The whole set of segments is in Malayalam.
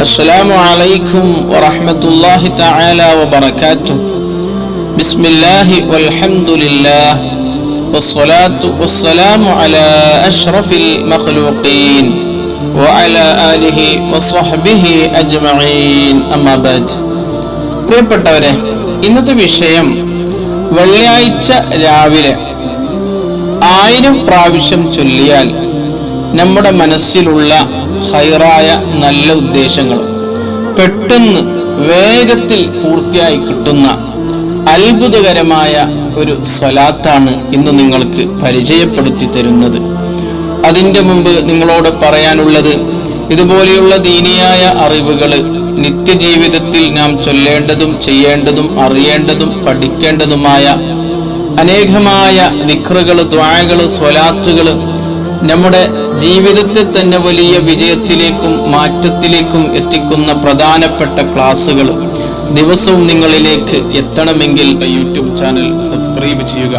السلام عليكم ورحمة الله تعالى وبركاته بسم الله والحمد لله والصلاة والسلام على أشرف المخلوقين وعلى آله وصحبه أجمعين أما بعد പ്രിയപ്പെട്ടവരെ ഇന്നത്തെ വിഷയം വെള്ളിയാഴ്ച രാവിലെ ആയിരം പ്രാവശ്യം ചൊല്ലിയാൽ നമ്മുടെ മനസ്സിലുള്ള ഹൈറായ നല്ല ഉദ്ദേശങ്ങൾ പെട്ടെന്ന് വേഗത്തിൽ പൂർത്തിയായി കിട്ടുന്ന അത്ഭുതകരമായ ഒരു സ്വലാത്താണ് ഇന്ന് നിങ്ങൾക്ക് പരിചയപ്പെടുത്തി തരുന്നത്. അതിന്റെ മുമ്പ് നിങ്ങളോട് പറയാനുള്ളത് ഇതുപോലെയുള്ള ദീനിയായ അറിവുകൾ നിത്യജീവിതത്തിൽ നാം ചൊല്ലേണ്ടതും ചെയ്യേണ്ടതും അറിയേണ്ടതും പഠിക്കേണ്ടതുമായ അനേകമായ നിഖറുകൾ ദ്വായകൾ സ്വലാത്തുകൾ നമ്മുടെ ജീവിതത്തെ തന്നെ വലിയ വിജയത്തിലേക്കും മാറ്റത്തിലേക്കും എത്തിക്കുന്ന പ്രധാനപ്പെട്ട ക്ലാസ്സുകൾ ദിവസവും നിങ്ങളിലേക്ക് എത്തണമെങ്കിൽ യൂട്യൂബ് ചാനൽ സബ്സ്ക്രൈബ് ചെയ്യുക.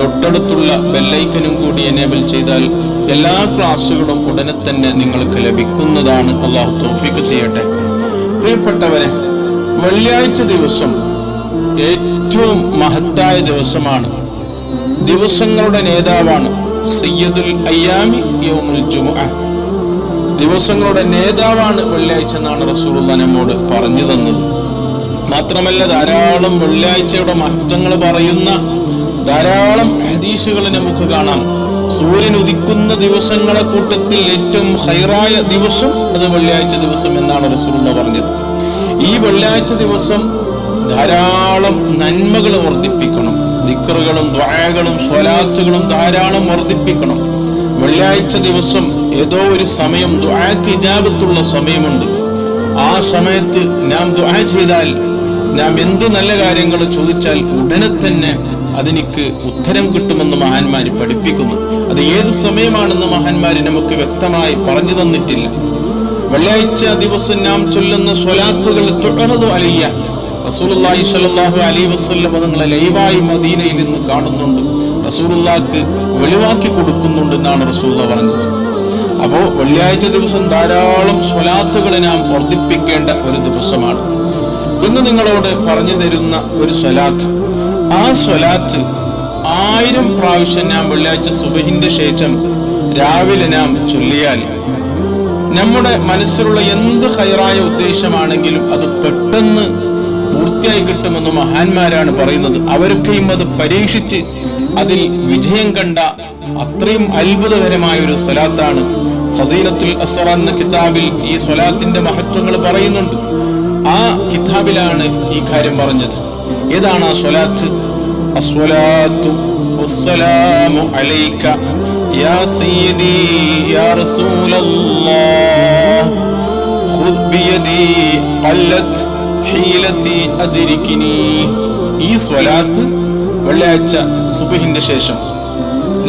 തൊട്ടടുത്തുള്ള ബെല്ലൈക്കനും കൂടി എനേബിൾ ചെയ്താൽ എല്ലാ ക്ലാസ്സുകളും ഉടനെ തന്നെ നിങ്ങൾക്ക് ലഭിക്കുന്നതാണ്. അള്ളാഹു തോഫിക്ക് ചെയ്യട്ടെ. പ്രിയപ്പെട്ടവരെ വെള്ളിയാഴ്ച ദിവസം ഏറ്റവും മഹത്തായ ദിവസമാണ്. ദിവസങ്ങളുടെ നേതാവാണ് സയ്യദുൽ അയ്യാമി യൗമുൽ ജുമുഅ. ദിവസങ്ങളുടെ നേതാവാണ് വെള്ളിയാഴ്ച എന്നാണ് റസൂലുള്ള നമ്മോട് പറഞ്ഞു തന്നത്. മാത്രമല്ല ധാരാളം വെള്ളിയാഴ്ചയുടെ മഹത്വങ്ങൾ പറയുന്ന ധാരാളം ഹദീസുകൾ നമുക്ക് കാണാം. സൂര്യൻ ഉദിക്കുന്ന ദിവസങ്ങളെ കൂട്ടത്തിൽ ഏറ്റവും ഹൈറായ ദിവസം അത് വെള്ളിയാഴ്ച ദിവസം എന്നാണ് റസൂലുള്ള പറഞ്ഞത്. ഈ വെള്ളിയാഴ്ച ദിവസം ധാരാളം നന്മകൾ വർദ്ധിപ്പിക്കണം. ദിക്കറുകളും ദ്വായകളും സ്വലാത്തുകളും ധാരാളം വർദ്ധിപ്പിക്കണം. വെള്ളിയാഴ്ച ദിവസം ഏതോ ഒരു സമയം ദ്വായക്ക് ഇജാപത്തുള്ള സമയമുണ്ട്. ആ സമയത്ത് നാം ദ്വായ ചെയ്താൽ നാം എന്ത് നല്ല കാര്യങ്ങൾ ചോദിച്ചാൽ ഉടനെ തന്നെ അതിനിക്ക് ഉത്തരം കിട്ടുമെന്ന് മഹാന്മാര് പഠിപ്പിക്കുന്നു. അത് ഏത് സമയമാണെന്ന് മഹാന്മാര് നമുക്ക് വ്യക്തമായി പറഞ്ഞു തന്നിട്ടില്ല. വെള്ളിയാഴ്ച ദിവസം നാം ചൊല്ലുന്ന സ്വലാത്തുകൾ തുടർന്നു അലിയ റസൂലുള്ളാഹി സ്വല്ലല്ലാഹു അലൈഹി വസല്ലം നിങ്ങളെ ലൈവായി മദീനയിൽ നിന്ന് കാണുന്നുണ്ട്. റസൂലുള്ളാഹിക്ക് വെളിവാക്കി കൊടുക്കുന്നുണ്ട് എന്നാണ് റസൂലുള്ള പറഞ്ഞത്. അപ്പോ വെള്ളിയാഴ്ച ദിവസം ധാരാളം സ്വലാത്തുകളെ നാം വർദ്ധിപ്പിക്കേണ്ട ഒരു ദിവസമാണ്. ഇന്ന് നിങ്ങളോട് പറഞ്ഞു തരുന്ന ഒരു സ്വലാത്ത്. ആ സ്വലാത്ത് ആയിരം പ്രാവശ്യം നാം വെള്ളിയാഴ്ച സുബഹിന്റെ ശേഷം രാവിലെ നാം ചൊല്ലിയാൽ നമ്മുടെ മനസ്സിലുള്ള എന്ത് ഹൈറായ ഉദ്ദേശമാണെങ്കിലും അത് പെട്ടെന്ന് പൂർത്തിയായി കിട്ടുമെന്ന് മഹാന്മാരാണ് പറയുന്നത്. അവരൊക്കെയും അത് പരീക്ഷിച്ച് അതിൽ വിജയം കണ്ട അത്രയും അത്ഭുതകരമായ ഒരു സ്വലാത്താണ് ഹസീനത്തുൽ അസറ എന്ന കിതാബിൽ ഈ സ്വലാത്തിന്റെ മഹത്വങ്ങൾ പറയുന്നുണ്ട്. ആ കിതാബിലാണ് ഈ കാര്യം പറഞ്ഞത്. ഏതാണ് ആ സ്വലാത്ത്? അസ്വലാത്തു വസ്സലാമു അലൈക യാ സയ്യിദി യാ റസൂലല്ലാഹ് ഖുദ് ഈ സ്വലാത്ത് വെള്ളിയാഴ്ച സുബിഹിന്റെ ശേഷം.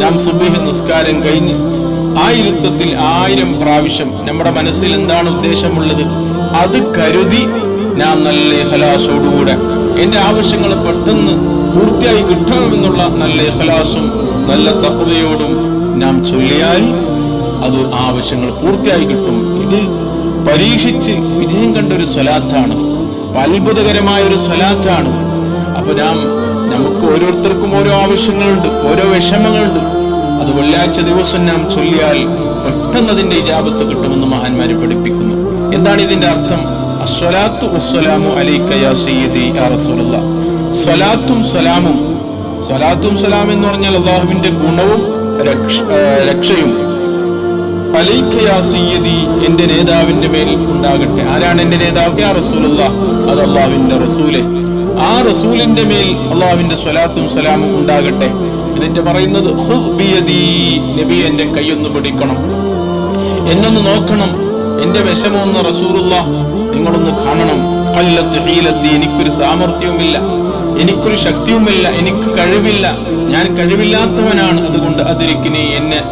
നാം സുബഹി നിസ്കാരം കഴിഞ്ഞ് ആ ഇരുത്തത്തിൽ ആയിരം പ്രാവശ്യം നമ്മുടെ മനസ്സിൽ എന്താണ് ഉദ്ദേശമുള്ളത്? അത് കരുതി നാം നല്ല ഹലാസോടുകൂടെ എന്റെ ആവശ്യങ്ങൾ പെട്ടെന്ന് പൂർത്തിയായി കിട്ടണമെന്നുള്ള നല്ല ഹലാസും നല്ല തത്വയോടും നാം ചൊല്ലിയാൽ അത് ആവശ്യങ്ങൾ പൂർത്തിയായി കിട്ടും. ഇത് പരീക്ഷിച്ച് വിജയം കണ്ട ഒരു സ്വലാത്താണ്. അപ്പൊ അത്ഭുതകരമായ ഒരു സ്വലാറ്റാണ്. അപ്പൊ നാം നമുക്ക് ഓരോരുത്തർക്കും ഓരോ ആവശ്യങ്ങളുണ്ട് ഓരോ വിഷമങ്ങളുണ്ട്. അത് വെള്ളിയാഴ്ച ദിവസം നാം ചൊല്ലിയാൽ പെട്ടെന്ന് അതിന്റെ ഇജാബത്ത് കിട്ടുമെന്ന് മഹാന്മാരെ പഠിപ്പിക്കുന്നു. എന്താണ് ഇതിന്റെ അർത്ഥം? അസ്വലാത്തു വസ്സലാമു യാ സയ്യിദി യാ റസൂലുള്ള. സലാമും എന്ന് പറഞ്ഞാൽ ഗുണവും രക്ഷയും. യാ സയ്യിദി നേതാവിന്റെ മേൽ ഉണ്ടാകട്ടെ. ആരാണ് എന്റെ നേതാവ്? യാ റസൂലുള്ള. അത് അള്ളാവിന്റെ റസൂൽ. ആ റസൂലിന്റെ മേൽ അള്ളാവിന്റെ സ്വലാത്തും സലാമും ഉണ്ടാകട്ടെ. എന്നിട്ട് പറയുന്നത് നബി എന്റെ കൈയൊന്ന് പിടിക്കണം. എന്നൊന്ന് നോക്കണം. എന്റെ വിഷമമൊന്ന് റസൂലുള്ള നിങ്ങളൊന്ന് കാണണം. കല്ലത്ത് ഹീലത്തി. എനിക്കൊരു സാമർഥ്യവുമില്ല. എനിക്കൊരു ശക്തിയുമില്ല. എനിക്ക് കഴിവില്ല. ഞാൻ കഴിവില്ലാത്തവനാണ്. അതുകൊണ്ട് അതിരിക്കിനെ എന്നെ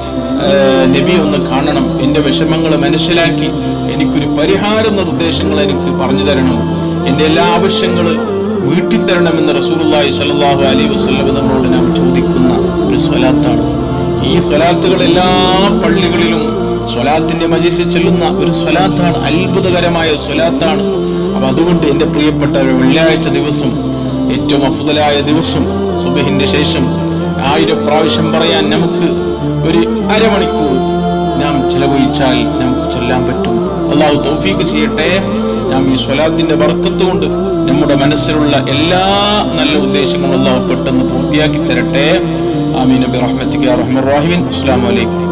നബി ഒന്ന് കാണണം. എന്റെ വിഷമങ്ങൾ മനസ്സിലാക്കി. എനിക്കൊരു പരിഹാര നിർദ്ദേശങ്ങൾ എനിക്ക് പറഞ്ഞു തരണം. എന്റെ എല്ലാ ആവശ്യങ്ങൾ വീട്ടിൽ തരണമെന്ന് റസൂലുള്ളാഹി സ്വല്ലല്ലാഹു അലൈഹി വസല്ലം നമ്മളോട് നാം ചോദിക്കുന്ന ഒരു സ്വലാത്താണ്. ഈ സ്വലാത്തുകൾ എല്ലാ പള്ളികളിലും സ്വലാത്തിന്റെ മജിസിൽ ചെല്ലുന്ന ഒരു സ്വലാത്താണ്. അത്ഭുതകരമായ സ്വലാത്താണ്. അപ്പൊ അതുകൊണ്ട് എന്റെ പ്രിയപ്പെട്ട വെള്ളിയാഴ്ച ദിവസം ഏറ്റവും അഫുതലായ ദിവസം സുബഹിന്റെ ശേഷം ആയിരം പ്രാവശ്യം പറയാൻ നമുക്ക് ഒരു അരമണിക്കൂർ നാം ചെലവഴിച്ചാൽ നമുക്ക് ചൊല്ലാൻ പറ്റും. അള്ളാഹു തൗഫീക്ക് ചെയ്യട്ടെ. നാം ഈ സ്വലാത്തിന്റെ വർക്കത്ത് കൊണ്ട് നമ്മുടെ മനസ്സിലുള്ള എല്ലാ നല്ല ഉദ്ദേശങ്ങളും അള്ളാഹു പെട്ടെന്ന് പൂർത്തിയാക്കി തരട്ടെ. ആമീൻ. നബി റഹ്മത്തിക്ക് റഹ്മൻ. അസ്സാം വലൈക്കും